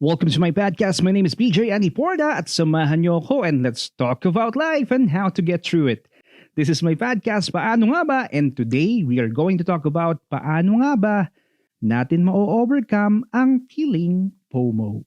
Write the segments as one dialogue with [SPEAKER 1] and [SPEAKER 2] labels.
[SPEAKER 1] Welcome to my podcast. My name is BJ Aniporda at samahan niyo ako and let's talk about life and how to get through it. This is my podcast, Paano Nga Ba? And today we are going to talk about paano nga ba natin ma-overcome ang feeling FOMO.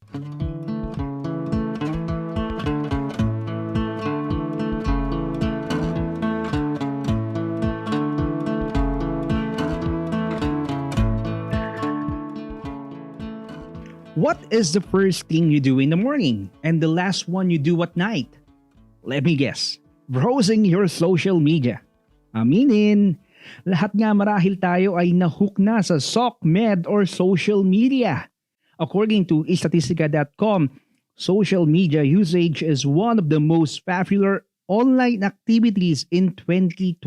[SPEAKER 1] What is the first thing you do in the morning and the last one you do at night? Let me guess. Browsing your social media. Aminin, lahat nga marahil tayo ay nahook na sa SOCMED or social media. According to Statistica.com, social media usage is one of the most popular online activities in 2020.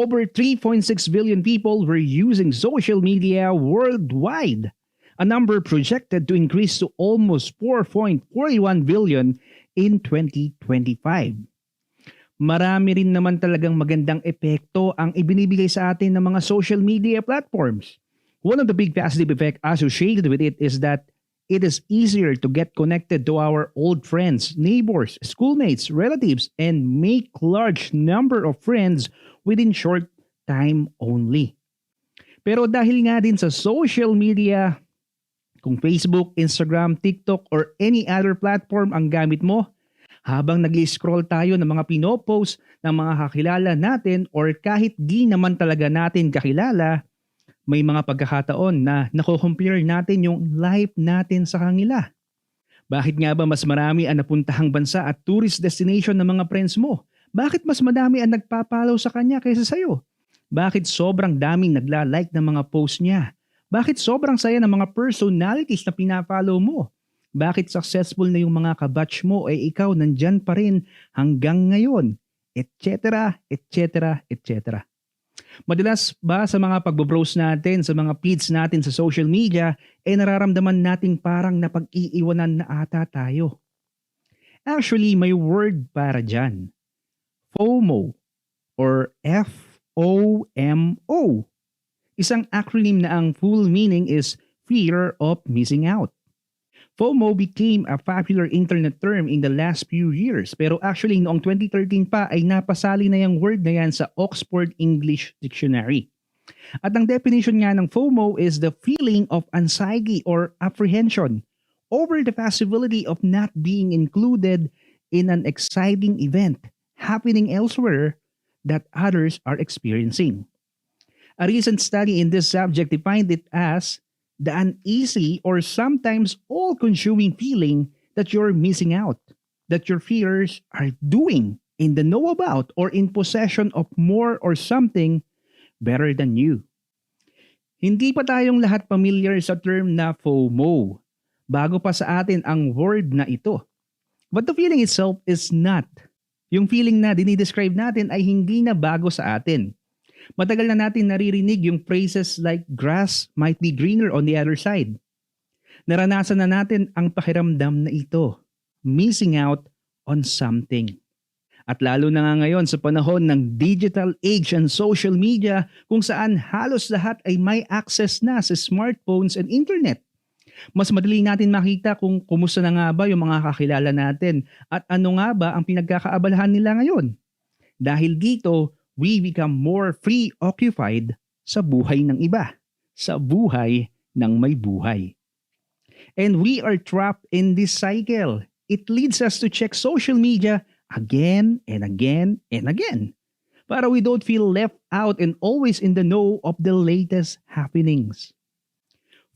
[SPEAKER 1] Over 3.6 billion people were using social media worldwide a number projected to increase to almost 4.41 billion in 2025. Marami rin naman talagang magandang epekto ang ibinibigay sa atin ng mga social media platforms. One of the big positive effects associated with it is that it is easier to get connected to our old friends, neighbors, schoolmates, relatives, and make large number of friends within short time only. Pero dahil nga din sa social media, kung Facebook, Instagram, TikTok, or any other platform ang gamit mo, habang nag-scroll tayo ng mga pinopost ng mga kakilala natin or kahit di naman talaga natin kakilala, may mga pagkakataon na nako-compare natin yung life natin sa kanila. Bakit nga ba mas marami ang napuntahang bansa at tourist destination ng mga friends mo? Bakit mas madami ang nagpapalaw sa kanya kaysa sa'yo? Bakit sobrang daming nagla-like ng mga post niya? Bakit sobrang saya ng mga personalities na pinafollow mo? Bakit successful na yung mga kabatch mo ay ikaw nandyan pa rin hanggang ngayon? Etc. Etc. Etc. Madalas ba sa mga pagbo-browse natin, sa mga feeds natin sa social media, eh nararamdaman nating parang napag-iiwanan na ata tayo? Actually, may word para dyan. FOMO or F-O-M-O Isang acronym na ang full meaning is Fear of Missing Out. FOMO became a popular internet term in the last few years pero actually noong 2013 pa ay napasali na yung word na yan sa Oxford English Dictionary. At ang definition nga ng FOMO is the feeling of anxiety or apprehension over the possibility of not being included in an exciting event happening elsewhere that others are experiencing. A recent study in this subject defined it as the uneasy or sometimes all consuming feeling that you're missing out, that your fears are doing in the know about or in possession of more or something better than you. Hindi pa tayong lahat familiar sa term na FOMO. Bago pa sa atin ang word na ito. But the feeling itself is not. Yung feeling na dinidescribe natin ay hindi na bago sa atin. Matagal na natin naririnig yung phrases like grass might be greener on the other side. Naranasan na natin ang pakiramdam na ito, missing out on something. At lalo na nga ngayon sa panahon ng digital age and social media kung saan halos lahat ay may access na sa smartphones and internet. Mas madali natin makita kung kumusta na nga ba yung mga kakilala natin at ano nga ba ang pinagkakaabalahan nila ngayon. Dahil dito, we become more preoccupied sa buhay ng iba, sa buhay ng may buhay. And we are trapped in this cycle. It leads us to check social media again and again and again para we don't feel left out and always in the know of the latest happenings.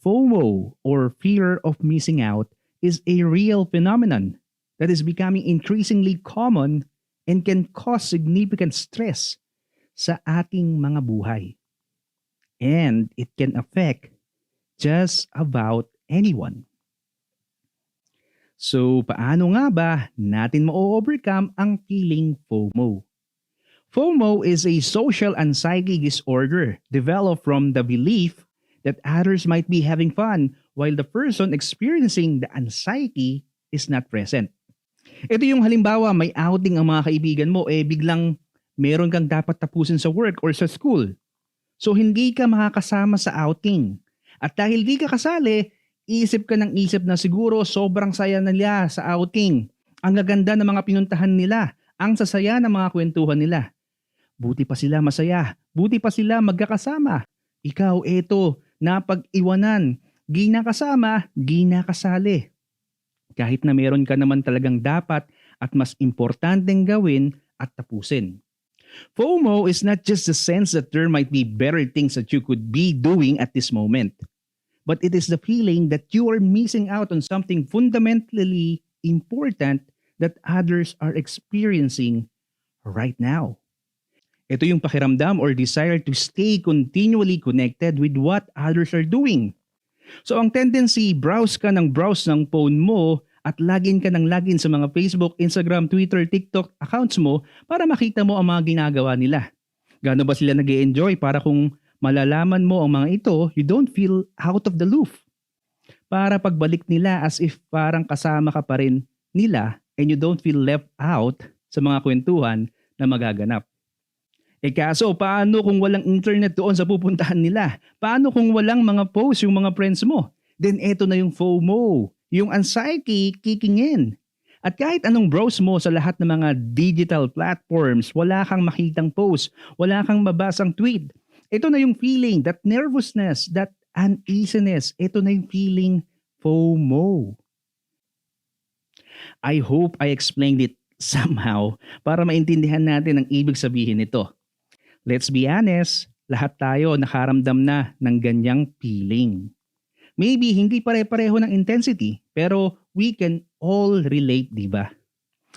[SPEAKER 1] FOMO, or fear of missing out, is a real phenomenon that is becoming increasingly common and can cause significant stress sa ating mga buhay. And it can affect just about anyone. So, paano nga ba natin ma-overcome ang feeling FOMO? FOMO is a social anxiety disorder developed from the belief that others might be having fun while the person experiencing the anxiety is not present. Ito yung halimbawa may outing ang mga kaibigan mo eh biglang meron kang dapat tapusin sa work or sa school. So hindi ka makakasama sa outing. At dahil di ka kasali, Isip ka ng isip na siguro sobrang saya nila sa outing. Ang gaganda ng mga pinuntahan nila. Ang sasaya ng mga kwentuhan nila. Buti pa sila masaya. Buti pa sila magkakasama. Ikaw, eto, napag-iwanan. Gina kasama, gina kasali. Kahit na meron ka naman talagang dapat at mas importanteng gawin at tapusin. FOMO is not just the sense that there might be better things that you could be doing at this moment, but it is the feeling that you are missing out on something fundamentally important that others are experiencing right now. Ito yung pakiramdam or desire to stay continually connected with what others are doing. So ang tendency, browse ka ng browse ng phone mo at login ka ng login sa mga Facebook, Instagram, Twitter, TikTok accounts mo para makita mo ang mga ginagawa nila. Gaano ba sila nag enjoy para kung malalaman mo ang mga ito, you don't feel out of the loop. Para pagbalik nila as if parang kasama ka pa rin nila and you don't feel left out sa mga kwentuhan na magaganap. Eh kaso, paano kung walang internet doon sa pupuntahan nila? Paano kung walang mga posts yung mga friends mo? Then eto na yung FOMO, yung anxiety kicking in. At kahit anong browse mo sa lahat ng mga digital platforms, wala kang makitang post, wala kang mabasang tweet. Ito na yung feeling, that nervousness, that uneasiness. Ito na yung feeling FOMO. I hope I explained it somehow para maintindihan natin ang ibig sabihin nito. Let's be honest, lahat tayo nakaramdam na ng ganyang feeling. Maybe hindi pare-pareho ng intensity, pero we can all relate, di ba?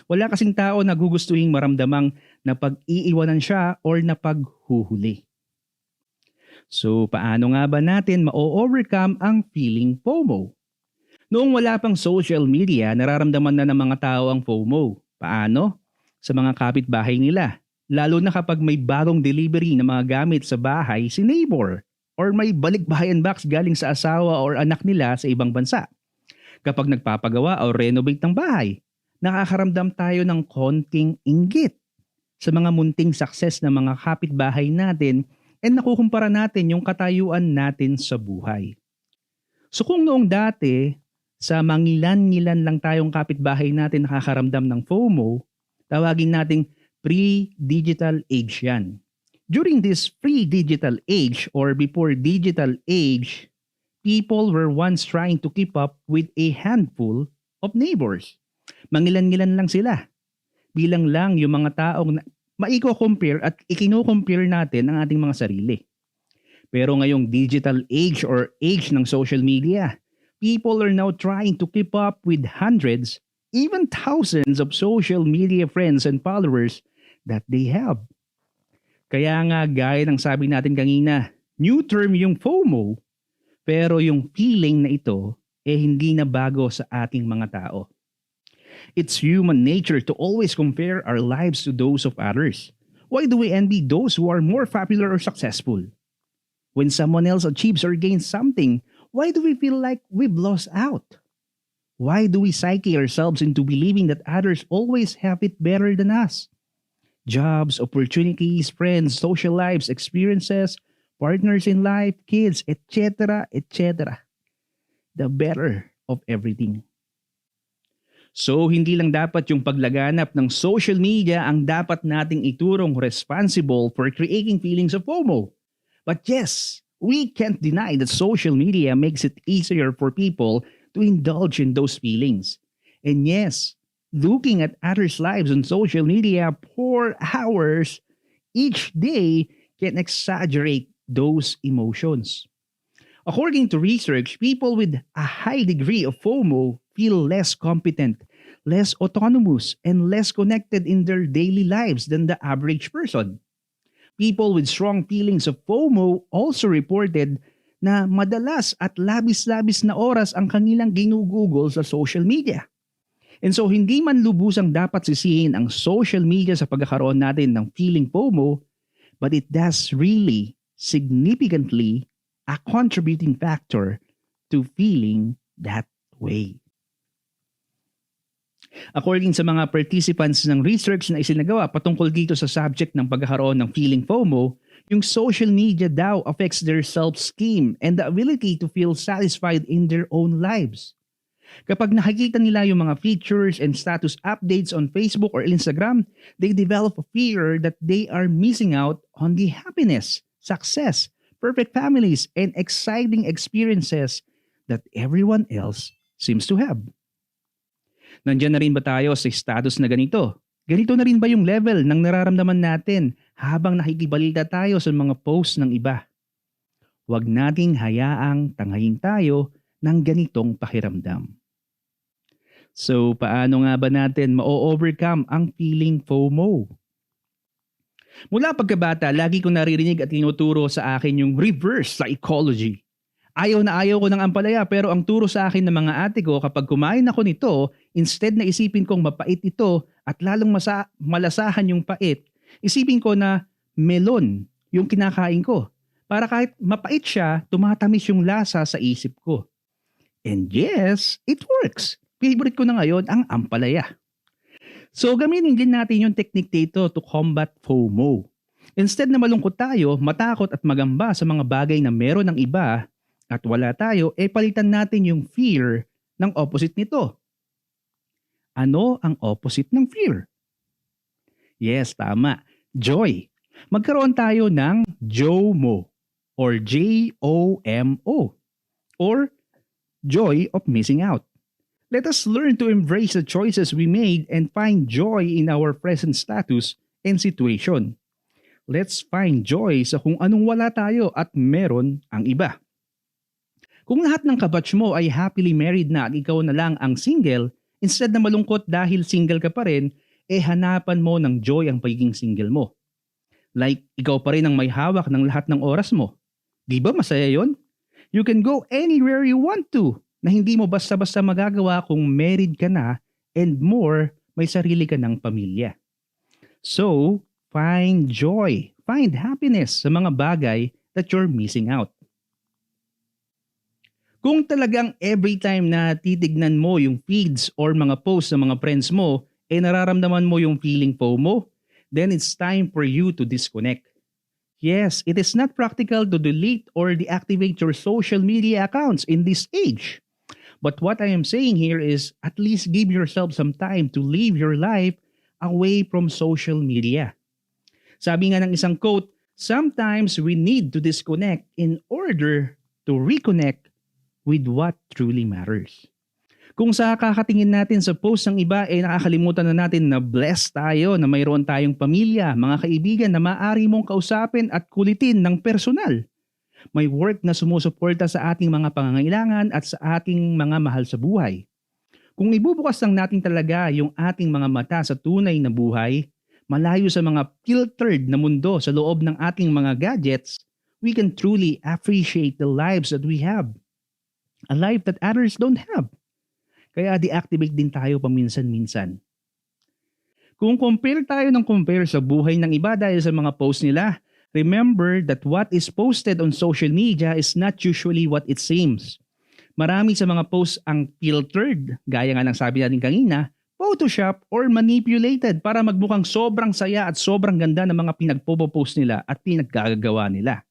[SPEAKER 1] Wala kasing tao na gugustuhin maramdamang na pag-iiwanan siya or na paghuhuli. So paano nga ba natin ma-overcome ang feeling FOMO? Noong wala pang social media, nararamdaman na ng mga tao ang FOMO. Paano? Sa mga kapitbahay nila, lalo na kapag may bagong delivery ng mga gamit sa bahay si neighbor or may balikbahayan box galing sa asawa or anak nila sa ibang bansa. Kapag nagpapagawa o renovate ng bahay, nakakaramdam tayo ng konting inggit sa mga munting success ng mga kapitbahay natin and nakukumpara natin yung katayuan natin sa buhay. So kung noong dati, sa mangilan-ngilan lang tayong kapitbahay natin nakakaramdam ng FOMO, tawagin nating pre-digital age yan. During this pre-digital age or before digital age, people were once trying to keep up with a handful of neighbors. Mangilan-ngilan lang sila. Bilang lang yung mga taong maiko-compare at ikino-compare natin ang ating mga sarili. Pero ngayong digital age or age ng social media, people are now trying to keep up with hundreds, even thousands of social media friends and followers that they have. Kaya nga gaya ng sabi natin kanina, new term yung FOMO, pero yung feeling na ito eh hindi na bago sa ating mga tao. It's human nature to always compare our lives to those of others. Why do we envy those who are more popular or successful? When someone else achieves or gains something, why do we feel like we've lost out? Why do we psyche ourselves into believing that others always have it better than us? Jobs, opportunities, friends, social lives, experiences, partners in life, kids, etc., etc. The better of everything. So, hindi lang dapat yung paglaganap ng social media ang dapat nating iturong responsible for creating feelings of FOMO. But yes, we can't deny that social media makes it easier for people to indulge in those feelings. And yes, looking at others' lives on social media for hours each day can exaggerate those emotions. According to research, people with a high degree of FOMO feel less competent, less autonomous, and less connected in their daily lives than the average person. People with strong feelings of FOMO also reported na madalas at labis-labis na oras ang kanilang ginugugol sa social media. And so hindi man lubusang dapat sisihin ang social media sa pagkakaroon natin ng feeling FOMO, but it does really significantly a contributing factor to feeling that way. According sa mga participants ng research na isinagawa patungkol dito sa subject ng pagkakaroon ng feeling FOMO, yung social media daw affects their self-esteem and the ability to feel satisfied in their own lives. Kapag nakikita nila yung mga features and status updates on Facebook or Instagram, they develop a fear that they are missing out on the happiness, success, perfect families, and exciting experiences that everyone else seems to have. Nandiyan na rin ba tayo sa status na ganito? Ganito na rin ba yung level ng nararamdaman natin habang nakikibalita tayo sa mga posts ng iba? Huwag nating hayaang tangayin tayo ng ganitong pakiramdam. So, paano nga ba natin ma-overcome ang feeling FOMO? Mula pagkabata, lagi ko naririnig at tinuturo sa akin yung reverse psychology. Ayaw na ayaw ko ng ampalaya pero ang turo sa akin ng mga ate ko kapag kumain ako nito, instead na isipin kong mapait ito at lalong masa- malasahan yung pait, isipin ko na melon yung kinakain ko. Para kahit mapait siya, tumatamis yung lasa sa isip ko. And yes, it works. Favorite ko na ngayon ang ampalaya. So gamitin din natin yung technique dito to combat FOMO. Instead na malungkot tayo, matakot at magamba sa mga bagay na meron ng iba, at wala tayo, eh palitan natin yung fear ng opposite nito. Ano ang opposite ng fear? Yes, tama. Joy. Magkaroon tayo ng JOMO or J-O-M-O or joy of missing out. Let us learn to embrace the choices we made and find joy in our present status and situation. Let's find joy sa kung anong wala tayo at meron ang iba. Kung lahat ng kabatch mo ay happily married na at ikaw na lang ang single, instead na malungkot dahil single ka pa rin, eh hanapan mo ng joy ang pagiging single mo. Like, ikaw pa rin ang may hawak ng lahat ng oras mo. Di ba masaya yon? You can go anywhere you want to na hindi mo basta-basta magagawa kung married ka na and more, may sarili ka ng pamilya. So, find joy, find happiness sa mga bagay that you're missing out. Kung talagang every time na titignan mo yung feeds or mga posts ng mga friends mo, eh nararamdaman mo yung feeling FOMO, then it's time for you to disconnect. Yes, it is not practical to delete or deactivate your social media accounts in this age. But what I am saying here is at least give yourself some time to live your life away from social media. Sabi nga ng isang quote, sometimes we need to disconnect in order to reconnect with what truly matters. Kung sa kakatingin natin sa post ng iba, eh nakakalimutan na natin na blessed tayo na mayroon tayong pamilya, mga kaibigan na maaari mong kausapin at kulitin ng personal. May work na sumusuporta sa ating mga pangangailangan at sa ating mga mahal sa buhay. Kung ibubukas lang natin talaga yung ating mga mata sa tunay na buhay, malayo sa mga filtered na mundo sa loob ng ating mga gadgets, we can truly appreciate the lives that we have a life that others don't have. Kaya deactivate din tayo paminsan-minsan. Kung compare tayo ng compare sa buhay ng iba dahil sa mga post nila, remember that what is posted on social media is not usually what it seems. Marami sa mga posts ang filtered, gaya nga ng sabi natin kanina, Photoshop or manipulated para magmukhang sobrang saya at sobrang ganda ng mga pinagpo-post nila at pinaggagawa nila.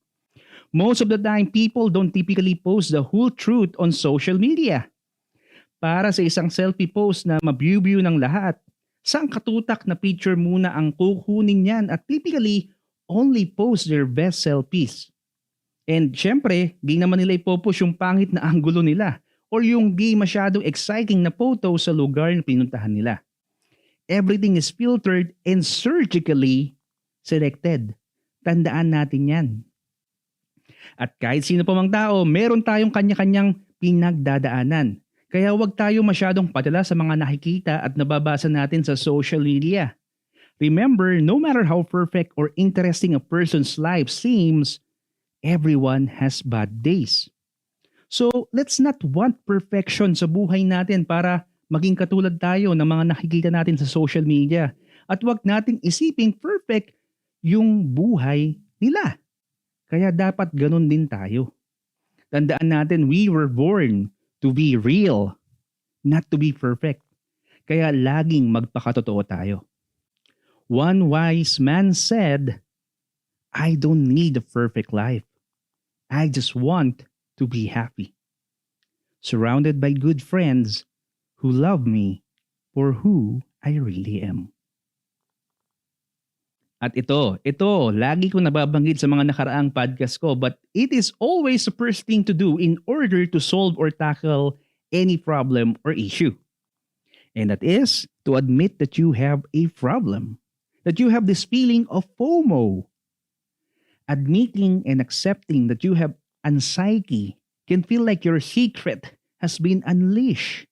[SPEAKER 1] Most of the time, people don't typically post the whole truth on social media. Para sa isang selfie post na mabview-view ng lahat, saan katutak na picture muna ang kukunin niyan at typically only post their best selfies. And syempre, di naman nila ipopost yung pangit na anggulo nila or yung di masyadong exciting na photo sa lugar na pinuntahan nila. Everything is filtered and surgically selected. Tandaan natin yan. At kahit sino pa mang tao, meron tayong kanya-kanyang pinagdadaanan. Kaya huwag tayo masyadong padala sa mga nakikita at nababasa natin sa social media. Remember, no matter how perfect or interesting a person's life seems, everyone has bad days. So, let's not want perfection sa buhay natin para maging katulad tayo ng mga nakikita natin sa social media. At huwag nating isiping perfect yung buhay nila. Kaya dapat ganun din tayo. Tandaan natin, we were born to be real, not to be perfect. Kaya laging magpakatotoo tayo. One wise man said, I don't need a perfect life. I just want to be happy. Surrounded by good friends who love me for who I really am. At ito, ito, lagi ko nababanggit sa mga nakaraang podcast ko, but it is always the first thing to do in order to solve or tackle any problem or issue. And that is to admit that you have a problem, that you have this feeling of FOMO. Admitting and accepting that you have anxiety can feel like your secret has been unleashed.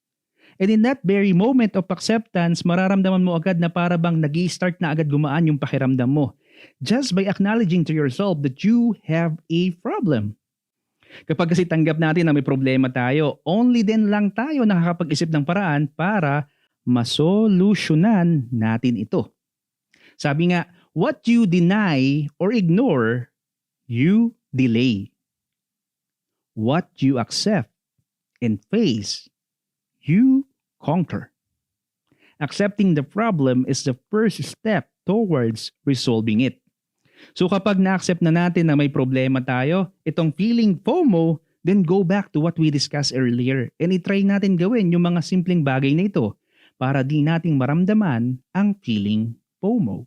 [SPEAKER 1] And in that very moment of acceptance, mararamdaman mo agad na para bang nag start na agad gumaan yung pakiramdam mo. Just by acknowledging to yourself that you have a problem. Kapag kasi tanggap natin na may problema tayo, only then lang tayo nakakapag-isip ng paraan para masolusyonan natin ito. Sabi nga, what you deny or ignore, you delay. What you accept and face, you conquer. Accepting the problem is the first step towards resolving it. So kapag na-accept na natin na may problema tayo, itong feeling FOMO, then go back to what we discussed earlier and itry natin gawin yung mga simpleng bagay na ito para di nating maramdaman ang feeling FOMO.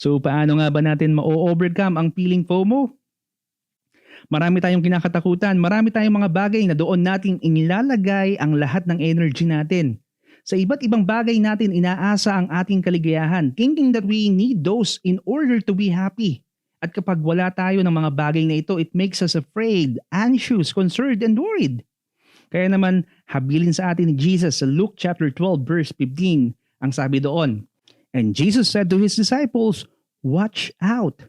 [SPEAKER 1] So paano nga ba natin ma-overcome ang feeling FOMO? Marami tayong kinakatakutan, marami tayong mga bagay na doon nating inilalagay ang lahat ng energy natin. Sa iba't ibang bagay natin inaasa ang ating kaligayahan, thinking that we need those in order to be happy. At kapag wala tayo ng mga bagay na ito, it makes us afraid, anxious, concerned, and worried. Kaya naman, habilin sa atin ni Jesus sa Luke chapter 12 verse 15, ang sabi doon, And Jesus said to His disciples, Watch out!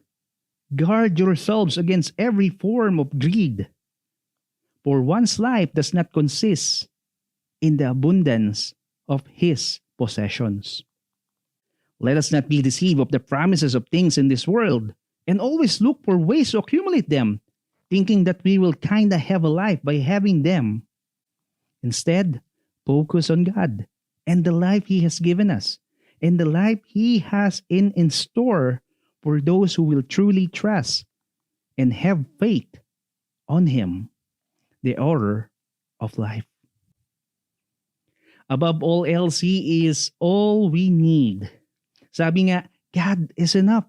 [SPEAKER 1] Guard yourselves against every form of greed. For one's life does not consist in the abundance of his possessions. Let us not be deceived of the promises of things in this world and always look for ways to accumulate them, thinking that we will kinda have a life by having them. Instead, focus on God and the life He has given us and the life He has in, in store for those who will truly trust and have faith on Him, the order of life. Above all else, He is all we need. Sabi nga, God is enough.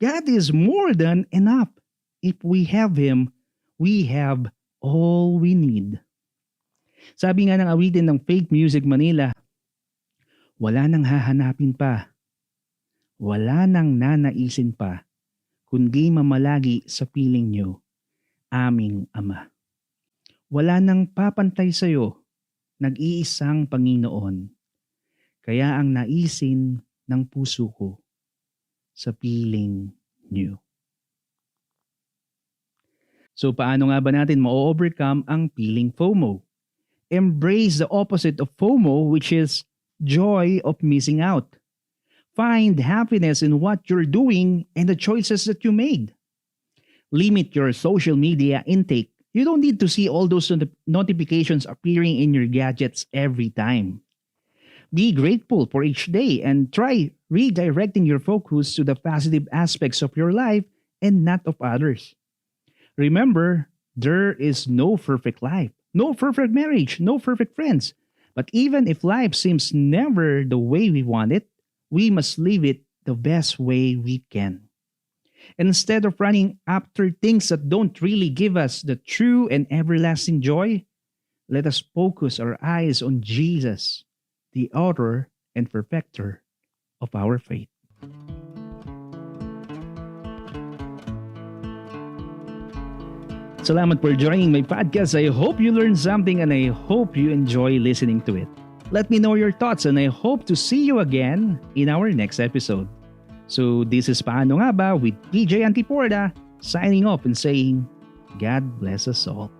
[SPEAKER 1] God is more than enough. If we have Him, we have all we need. Sabi nga ng awitin ng Fake Music Manila, wala nang hahanapin pa. Wala nang nanaisin pa, kundi mamalagi sa piling nyo, aming Ama. Wala nang papantay sa'yo, nag-iisang Panginoon. Kaya ang naisin ng puso ko sa piling niyo. So paano nga ba natin ma-overcome ang feeling FOMO? Embrace the opposite of FOMO which is joy of missing out. Find happiness in what you're doing and the choices that you made. Limit your social media intake. You don't need to see all those not- notifications appearing in your gadgets every time. Be grateful for each day and try redirecting your focus to the positive aspects of your life and not of others. Remember, there is no perfect life, no perfect marriage, no perfect friends. But even if life seems never the way we want it, we must live it the best way we can. Instead of running after things that don't really give us the true and everlasting joy, let us focus our eyes on Jesus, the author and perfecter of our faith. Salamat for joining my podcast. I hope you learned something and I hope you enjoy listening to it. Let me know your thoughts and I hope to see you again in our next episode. So this is Paano Nga Ba with PJ Antiporda signing off and saying, God bless us all.